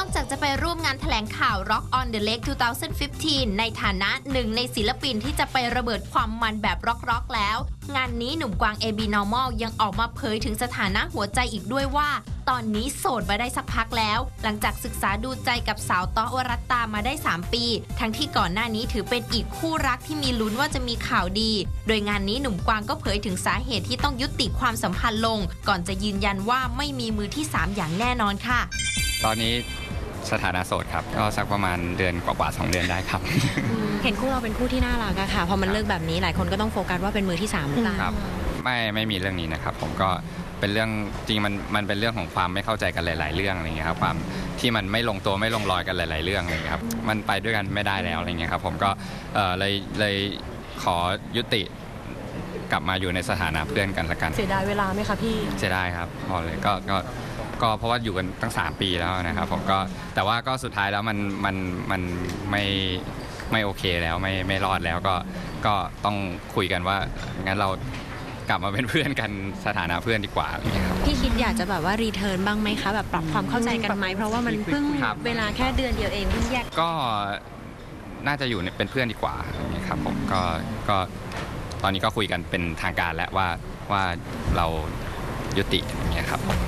อกจากจะไปร่วมงานแถลงข่าว Rock on the Lake 2015 ในฐานะหนึ่งในศิลปินที่จะไประเบิดความมันแบบร็อกๆแล้ว งานนี้หนุ่มกวาง AB Normal ยังออกมาเผยถึงสถานะหัวใจอีกด้วยว่า ตอนนี้โสดมาได้สักพักแล้ว หลังจากศึกษาดูใจกับสาวต้อวรัตตามาได้ 3 ปี ทั้งที่ก่อนหน้านี้ถือเป็นอีกคู่รักที่มีลุ้นว่าจะมีข่าวดี โดยงานนี้หนุ่มกวางก็เผยถึงสาเหตุที่ต้องยุติความสัมพันธ์ลง ก่อนจะยืนยันว่าไม่มีมือที่ 3 อย่างแน่นอนค่ะ ตอนนี้สถานะโสดครับ ก็สักประมาณเดือนกว่าๆสองเดือนได้ครับ เห็นคู่เราเป็นคู่ที่น่ารักอะค่ะ พอมันเลิกแบบนี้หลายคนก็ต้องโฟกัสว่าเป็นมือที่สามหรือเปล่า ครับ ไม่ไม่มีเรื่องนี้นะครับ ผมก็เป็นเรื่องจริงมันมันเป็นเรื่องของความไม่เข้าใจกันหลาย ๆ เรื่องอะไรเงี้ยครับความที่มันไม่ลงตัวไม่ลงรอยกันหลาย ๆ เรื่องอะไรเงี้ยครับมันไปด้วยกันไม่ได้แล้วอะไรเงี้ยครับผมก็เอ่อเลยเลยขอยุติกลับมาอยู่ในสถานะเพื่อนกันละกัน เสียดายเวลาไหมคะพี่ เสียดายครับพอเลยก็ก็ ก็เพราะว่าอยู่กันตั้ง 3 ปีแล้วนะครับผมก็แต่ว่าก็สุดท้ายแล้วมันมันมันไม่ไม่โอเคแล้วไม่ไม่รอดแล้วก็ก็ต้องคุยกันว่างั้นเรากลับมาเป็นเพื่อนกันสถานะเพื่อนดีกว่าอะไรอย่างเงี้ยครับ พี่คิดอยากจะแบบว่ารีเทิร์นบ้างไหมคะ แบบปรับความเข้าใจกันไหมเพราะว่ามันเพิ่งครับ เวลาแค่เดือนเดียวเองเพิ่งแยก ก็น่าจะอยู่ในเป็นเพื่อนดีกว่าอย่างเงี้ยครับผมก็ก็ตอนนี้ก็คุยกันเป็นทางการแล้วว่าว่าเรายุติอย่างเงี้ยครับผม